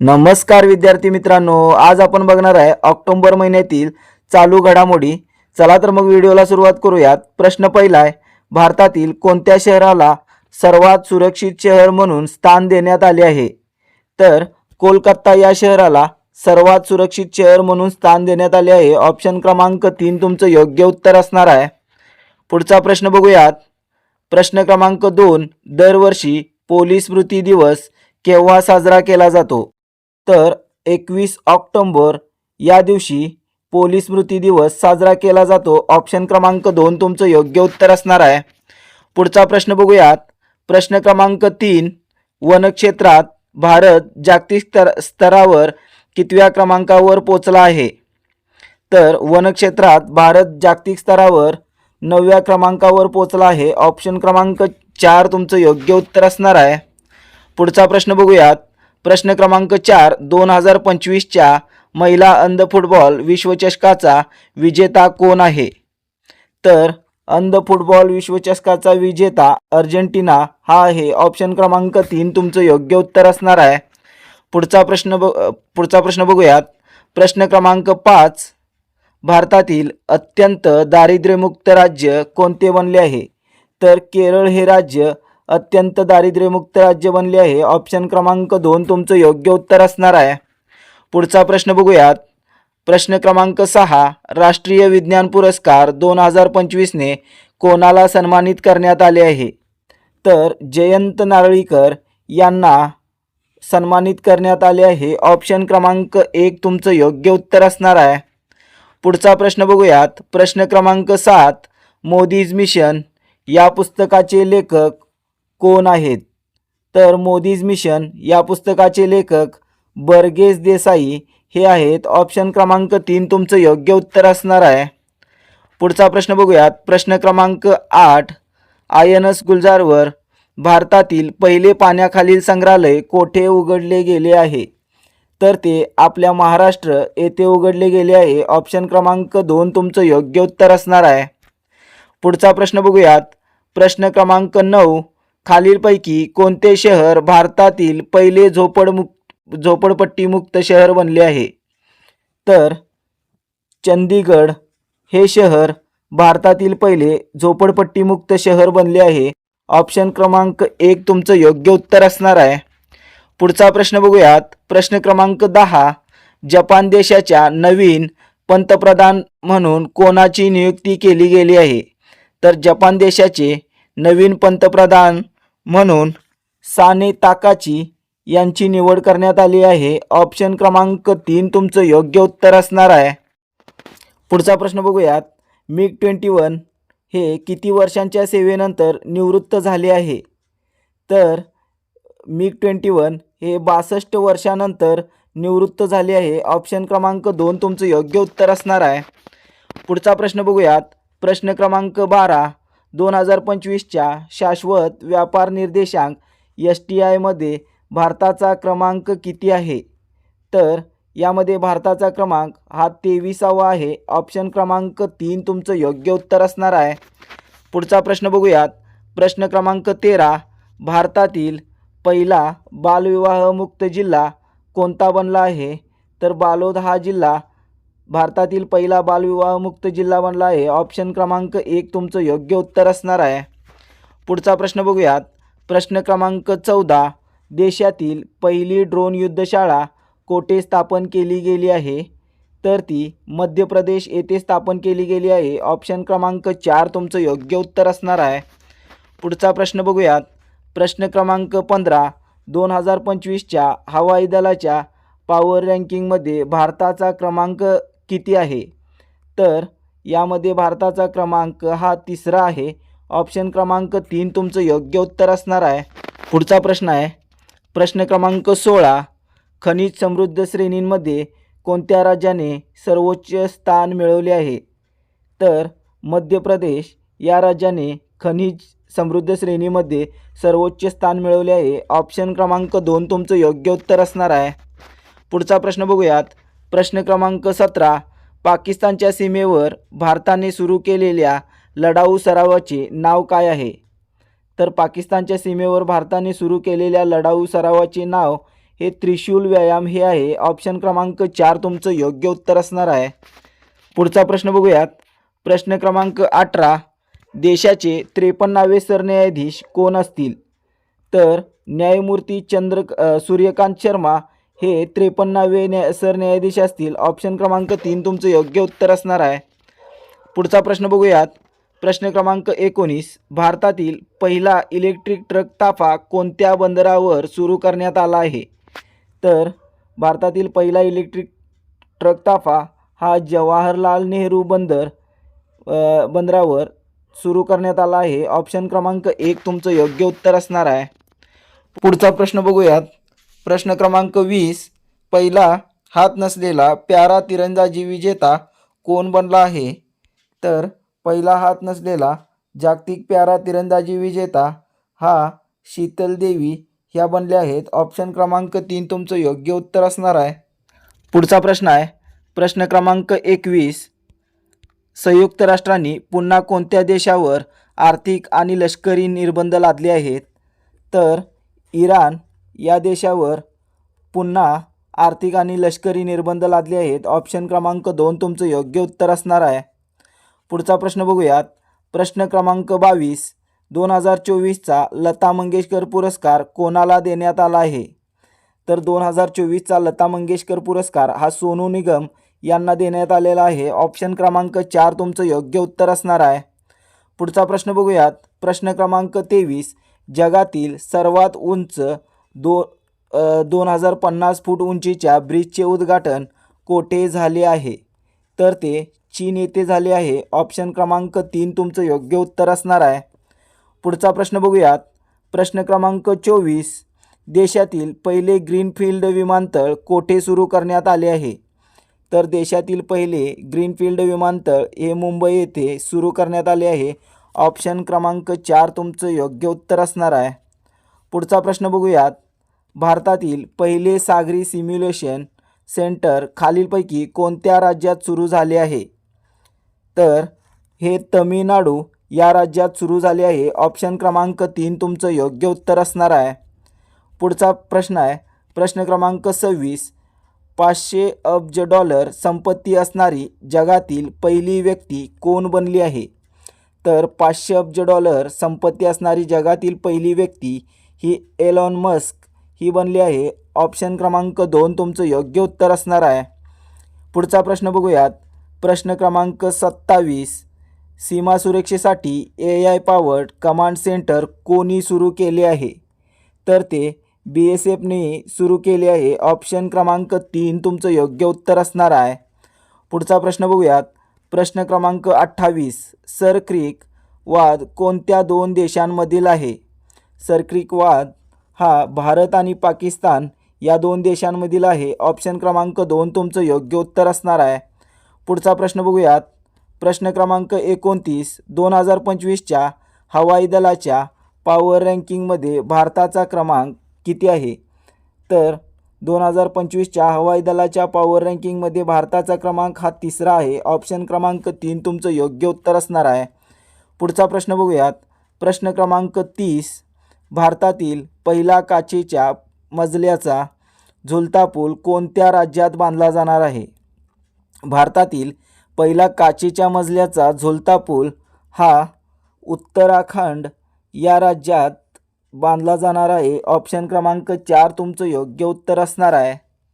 नमस्कार विद्यार्थी मित्रांनो आज आपण बघणार आहे ऑक्टोबर महिन्यातील चालू घडामोडी. चला तर मग व्हिडिओला सुरुवात करूयात. प्रश्न पहिला आहे भारतातील कोणत्या शहराला सर्वात सुरक्षित शहर म्हणून स्थान देण्यात आले आहे? तर कोलकाता या शहराला सर्वात सुरक्षित शहर म्हणून स्थान देण्यात आले आहे. ऑप्शन क्रमांक तीन तुमचं योग्य उत्तर असणार आहे. पुढचा प्रश्न बघूयात. प्रश्न क्रमांक दोन दरवर्षी पोलीस स्मृती दिवस केव्हा साजरा केला जातो? तर एकवीस ऑक्टोंबर या दिवशी पोलीस स्मृती दिवस साजरा केला जातो. ऑप्शन क्रमांक दोन तुमचं योग्य उत्तर असणार आहे. पुढचा प्रश्न बघूयात. प्रश्न क्रमांक तीन वनक्षेत्रात भारत जागतिक स्तर स्तरावर कितव्या क्रमांकावर पोचला आहे? तर वनक्षेत्रात भारत जागतिक स्तरावर नवव्या क्रमांकावर पोचला आहे. ऑप्शन क्रमांक चार तुमचं योग्य उत्तर असणार आहे. पुढचा प्रश्न बघूयात. प्रश्न क्रमांक चार दोन हजार पंचवीसच्या महिला अंध फुटबॉल विश्वचषकाचा विजेता कोण आहे? तर अंध फुटबॉल विश्वचषकाचा विजेता अर्जेंटिना हा आहे. ऑप्शन क्रमांक तीन तुमचं योग्य उत्तर असणार आहे. पुढचा प्रश्न ब पुढचा प्रश्न बघूयात. प्रश्न क्रमांक पाच भारतातील अत्यंत दारिद्र्यमुक्त राज्य कोणते बनले आहे? तर केरळ हे राज्य अत्यंत दारिद्र्यमुक्त राज्य बनले आहे. ऑप्शन क्रमांक दोन तुमचं योग्य उत्तर असणार आहे. पुढचा प्रश्न बघूयात. प्रश्न क्रमांक सहा राष्ट्रीय विज्ञान पुरस्कार दोन हजार पंचवीसने कोणाला सन्मानित करण्यात आले आहे? तर जयंत नारळीकर यांना सन्मानित करण्यात आले आहे. ऑप्शन क्रमांक एक तुमचं योग्य उत्तर असणार आहे. पुढचा प्रश्न बघूयात. प्रश्न क्रमांक सात मोदीज मिशन या पुस्तकाचे लेखक कोण आहेत? तर मोदीज मिशन या पुस्तकाचे लेखक बर्गेस देसाई हे आहेत. ऑप्शन क्रमांक तीन तुमचं योग्य उत्तर असणार आहे. पुढचा प्रश्न बघूयात. प्रश्न क्रमांक आठ आय एन एस गुलजारवर भारतातील पहिले पाण्याखालील संग्रहालय कोठे उघडले गेले आहे? तर ते आपल्या महाराष्ट्र येथे उघडले गेले आहे. ऑप्शन क्रमांक दोन तुमचं योग्य उत्तर असणार आहे. पुढचा प्रश्न बघूयात. प्रश्न क्रमांक नऊ खालीलपैकी कोणते शहर भारतातील पहिले झोपडमुक्त झोपडपट्टीमुक्त शहर बनले आहे? तर चंदीगड हे शहर भारतातील पहिले झोपडपट्टीमुक्त शहर बनले आहे. ऑप्शन क्रमांक एक तुमचं योग्य उत्तर असणार आहे. पुढचा प्रश्न बघूयात. प्रश्न क्रमांक दहा जपान देशाच्या नवीन पंतप्रधान म्हणून कोणाची नियुक्ती केली गेली आहे? तर जपान देशाचे नवीन पंतप्रधान म्हणून साने ताकाची यांची निवड करण्यात आली आहे. ऑप्शन क्रमांक तीन तुमचं योग्य उत्तर असणार आहे. पुढचा प्रश्न बघूयात. मिग ट्वेंटी वन हे किती वर्षांच्या सेवेनंतर निवृत्त झाले आहे? तर मिग ट्वेंटी वन हे बासष्ट वर्षानंतर निवृत्त झाले आहे. ऑप्शन क्रमांक दोन तुमचं योग्य उत्तर असणार आहे. पुढचा प्रश्न बघूयात. प्रश्न क्रमांक बारा. दोन हजार पंचवीसच्या शाश्वत व्यापार निर्देशांक एस टी आयमध्ये भारताचा क्रमांक किती आहे? तर यामध्ये भारताचा क्रमांक हा तेविसावा आहे. ऑप्शन क्रमांक तीन तुमचं योग्य उत्तर असणार आहे. पुढचा प्रश्न बघूयात. प्रश्न क्रमांक तेरा भारतातील पहिला बालविवाहमुक्त जिल्हा कोणता बनला आहे? तर बालोद हा जिल्हा भारतातील पहिला बालविवाहमुक्त जिल्हा बनला आहे. ऑप्शन क्रमांक एक तुमचं योग्य उत्तर असणार आहे. पुढचा प्रश्न बघूयात. प्रश्न क्रमांक चौदा. देशातील पहिली ड्रोन युद्धशाळा कोठे स्थापन केली गेली आहे? तर ती मध्य प्रदेश येथे स्थापन केली गेली आहे. ऑप्शन क्रमांक चार तुमचं योग्य उत्तर असणार आहे. पुढचा प्रश्न बघूयात. प्रश्न क्रमांक पंधरा. दोन हजार पंचवीसच्या हवाई दलाच्या पॉवर रँकिंगमध्ये भारताचा क्रमांक किती आहे? तर यामध्ये भारताचा क्रमांक हा तिसरा आहे. ऑप्शन क्रमांक तीन तुमचं योग्य उत्तर असणार आहे. पुढचा प्रश्न आहे. प्रश्न क्रमांक सोळा. खनिज समृद्ध श्रेणींमध्ये कोणत्या राज्याने सर्वोच्च स्थान मिळवले आहे? तर मध्य प्रदेश या राज्याने खनिज समृद्ध श्रेणीमध्ये सर्वोच्च स्थान मिळवले आहे. ऑप्शन क्रमांक दोन तुमचं योग्य उत्तर असणार आहे. पुढचा प्रश्न बघूयात. प्रश्न क्रमांक सतरा पाकिस्तानच्या सीमेवर भारताने सुरू केलेल्या लढाऊ सरावाचे नाव काय आहे? तर पाकिस्तानच्या सीमेवर भारताने सुरू केलेल्या लढाऊ सरावाचे नाव हे त्रिशूल व्यायाम हे आहे. ऑप्शन क्रमांक चार तुमचं योग्य उत्तर असणार आहे. पुढचा प्रश्न बघूयात. प्रश्न क्रमांक अठरा देशाचे त्रेपन्नावे सरन्यायाधीश कोण असतील? तर न्यायमूर्ती चंद्र सूर्यकांत शर्मा हे त्रेपन्नावे न्या सरन्यायाधीश असतील. ऑप्शन क्रमांक तीन तुमचं योग्य उत्तर असणार आहे. पुढचा प्रश्न बघूयात. प्रश्न क्रमांक एकोणीस. भारतातील पहिला इलेक्ट्रिक ट्रक ताफा कोणत्या बंदरावर सुरू करण्यात आला आहे? तर भारतातील पहिला इलेक्ट्रिक ट्रक ताफा हा जवाहरलाल नेहरू बंदर बंदरावर सुरू करण्यात आला आहे. ऑप्शन क्रमांक एक तुमचं योग्य उत्तर असणार आहे. पुढचा प्रश्न बघूयात. प्रश्न क्रमांक वीस. पहिला हात नसलेला प्यारा तिरंदाजी विजेता कोण बनला आहे? तर पहिला हात नसलेला जागतिक प्यारा तिरंदाजी विजेता हा शीतल देवी ह्या बनल्या आहेत. ऑप्शन क्रमांक तीन तुमचं योग्य उत्तर असणार आहे. पुढचा प्रश्न आहे. प्रश्न क्रमांक एकवीस. संयुक्त राष्ट्रांनी पुन्हा कोणत्या देशावर आर्थिक आणि लष्करी निर्बंध लादले आहेत? तर इराण या देशावर पुन्हा आर्थिक आणि लष्करी निर्बंध लादले आहेत. ऑप्शन क्रमांक दोन तुमचं योग्य उत्तर असणार आहे. पुढचा प्रश्न बघूयात. प्रश्न क्रमांक बावीस दोन हजार चोवीसचा लता मंगेशकर पुरस्कार कोणाला देण्यात आला आहे? तर दोन हजार चोवीसचा लता मंगेशकर पुरस्कार हा सोनू निगम यांना देण्यात आलेला आहे. ऑप्शन क्रमांक चार तुमचं योग्य उत्तर असणार आहे. पुढचा प्रश्न बघूयात. प्रश्न क्रमांक तेवीस जगातील सर्वात उंच दो दोन हजार पन्नास फूट उंचीच्या ब्रिजचे उद्घाटन कोठे झाले आहे? तर ते चीन येथे झाले आहे. ऑप्शन क्रमांक तीन तुमचं योग्य उत्तर असणार आहे. पुढचा प्रश्न बघूयात. प्रश्न क्रमांक चोवीस. देशातील पहिले ग्रीनफील्ड विमानतळ कोठे सुरू करण्यात आले आहे? तर देशातील पहिले ग्रीनफील्ड विमानतळ हे मुंबई येथे सुरू करण्यात आले आहे. ऑप्शन क्रमांक चार तुमचं योग्य उत्तर असणार आहे. पुढचा प्रश्न बघूयात. भारतातील पहिले सागरी सिम्युलेशन सेंटर खालीलपैकी कोणत्या राज्यात सुरू झाले आहे? तर हे तमिळनाडू या राज्यात सुरू झाले आहे. ऑप्शन क्रमांक तीन तुमचं योग्य उत्तर असणार आहे. पुढचा प्रश्न आहे. प्रश्न क्रमांक सव्वीस. पाचशे अब्ज डॉलर संपत्ती असणारी जगातील पहिली व्यक्ती कोण बनली आहे? तर पाचशे अब्ज डॉलर संपत्ती असणारी जगातील पहिली व्यक्ती ही एलॉन मस्क. ही बनली आहे. ऑप्शन क्रमांक दोन तुमचं योग्य उत्तर असणार आहे. पुढचा प्रश्न बघूयात. प्रश्न क्रमांक सत्तावीस. सीमा सुरक्षेसाठी A I powered command centre कोणी सुरू केले आहे? तर ते बी एस एफने सुरू केले आहे. ऑप्शन क्रमांक तीन तुमचं योग्य उत्तर असणार आहे. पुढचा प्रश्न बघूयात. प्रश्न क्रमांक अठ्ठावीस. सरक्रिक वाद कोणत्या दोन देशांमधील आहे? सरक्रिक वाद हा भारत आणि पाकिस्तान या दोन देशांमधील आहे. ऑप्शन क्रमांक दोन तुमचं योग्य उत्तर असणार आहे. पुढचा प्रश्न बघूयात. प्रश्न क्रमांक एकोणतीस दोन हजार पंचवीसच्या हवाई दलाच्या पॉवर रँकिंगमध्ये भारताचा क्रमांक किती आहे? तर दोन हजार पंचवीसच्या हवाई दलाच्या पॉवर रँकिंगमध्ये भारताचा क्रमांक हा तिसरा आहे. ऑप्शन क्रमांक तीन तुमचं योग्य उत्तर असणार आहे. पुढचा प्रश्न बघूयात. प्रश्न क्रमांक तीस भारतातील पहिला काचेच्या मजल्याचा झुलता पूल कोणत्या राज्यात बांधला जाणार आहे? भारतातील पहिला काचेच्या मजल्याचा झुलता पूल हा उत्तराखंड या राज्यात बांधला जाणार आहे. ऑप्शन क्रमांक चार तुमचं योग्य उत्तर असणार आहे.